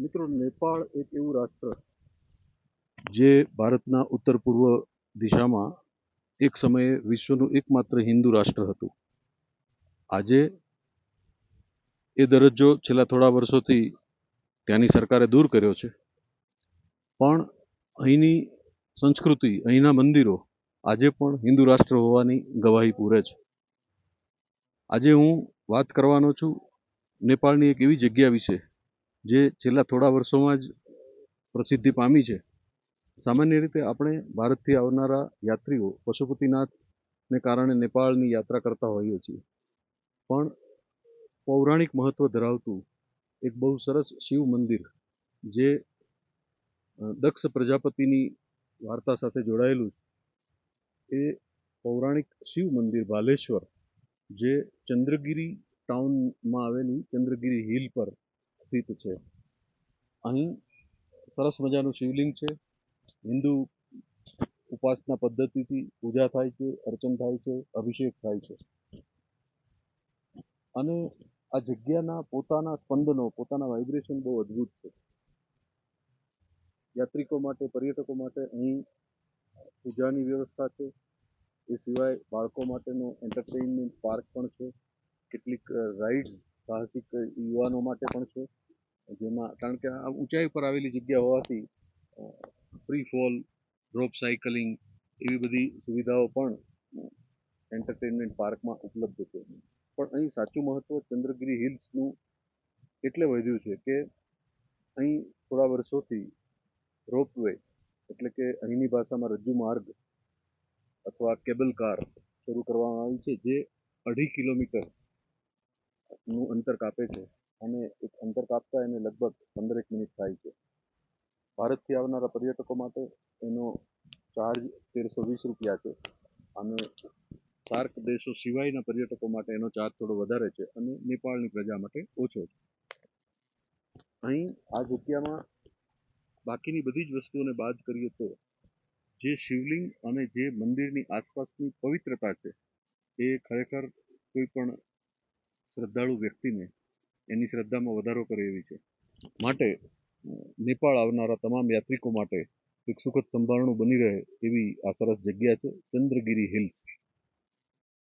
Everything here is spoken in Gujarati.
મિત્રો, નેપાળ એક એવું રાષ્ટ્ર જે ભારતના ઉત્તર પૂર્વ દિશામાં એક સમયે વિશ્વનું એકમાત્ર હિન્દુ રાષ્ટ્ર હતું. આજે એ દરજ્જો છેલ્લા થોડા વર્ષોથી ત્યાંની સરકારે દૂર કર્યો છે. પણ અહીંની સંસ્કૃતિ, અહીંના મંદિરો આજે પણ હિન્દુ રાષ્ટ્ર હોવાની ગવાહી પૂરે છે. આજે હું વાત કરવાનો છું નેપાળની એક એવી જગ્યા વિશે જે છેલ્લા થોડા વર્ષોમાં જ પ્રસિદ્ધિ પામી છે. સામાન્ય રીતે આપણે ભારતથી આવનારા યાત્રીઓ પશુપતિનાથને કારણે નેપાળની યાત્રા કરતા હોઈએ છીએ. પણ પૌરાણિક મહત્ત્વ ધરાવતું એક બહુ સરસ શિવ મંદિર જે દક્ષ પ્રજાપતિની વાર્તા સાથે જોડાયેલું છે, એ પૌરાણિક શિવ મંદિર ભાલેશ્વર જે ચંદ્રગીરી ટાઉનમાં આવેલી ચંદ્રગીરી હિલ પર સ્થિત છે. અહીં સરસ મજાનું શિવલિંગ છે. હિન્દુ ઉપાસના પદ્ધતિથી પૂજા થાય છે, અર્ચન થાય છે, અભિષેક થાય છે. અને આ જગ્યાના પોતાના સ્પંદનો, પોતાના વાઇબ્રેશન બહુ અદ્ભુત છે. યાત્રિકો માટે, પર્યટકો માટે અહીં પૂજાની વ્યવસ્થા છે. એ સિવાય બાળકો માટેનો એન્ટરટેઇનમેન્ટ પાર્ક પણ છે. કેટલીક રાઇડ્સ સાહસિક યુવાનો માટે પણ છે. જેમાં કારણ કે આ ઊંચાઈ પર આવેલી જગ્યા હોવાથી ફ્રી ફોલ રોપ સાયકલિંગ એવી બધી સુવિધાઓ પણ એન્ટરટેનમેન્ટ પાર્કમાં ઉપલબ્ધ છે. પણ અહીં સાચું મહત્ત્વ ચંદ્રગીરી હિલ્સનું એટલે વધ્યું છે કે અહીં થોડા વર્ષોથી રોપવે એટલે કે અહીંની ભાષામાં રજ્જુ માર્ગ અથવા કેબલ કાર શરૂ કરવામાં આવી છે જે અઢી કિલોમીટર નું અંતર કાપે છે અને એક અંતર કાપતા એને લગભગ પંદરેક મિનિટ થાય છે. ભારતથી આવનારા પર્યટકો માટે એનો ચાર્જ તેરસો વીસ રૂપિયા છે અને સાર્ક દેશો સિવાયના પર્યટકો માટે એનો ચાર્જ થોડો વધારે છે અને નેપાળની પ્રજા માટે ઓછો છે. અહીં આ જગ્યામાં બાકીની બધી જ વસ્તુઓને બાદ કરીએ તો જે શિવલિંગ અને જે મંદિરની આસપાસની પવિત્રતા છે એ ખરેખર કોઈ પણ શ્રદ્ધાળુ વ્યક્તિને એની શ્રદ્ધામાં વધારો કરે એવી છે. માટે નેપાળ આવનારા તમામ યાત્રિકો માટે એક સુખદ સંભારણું બની રહે એવી આ સરસ જગ્યા છે ચંદ્રગીરી હિલ્સ.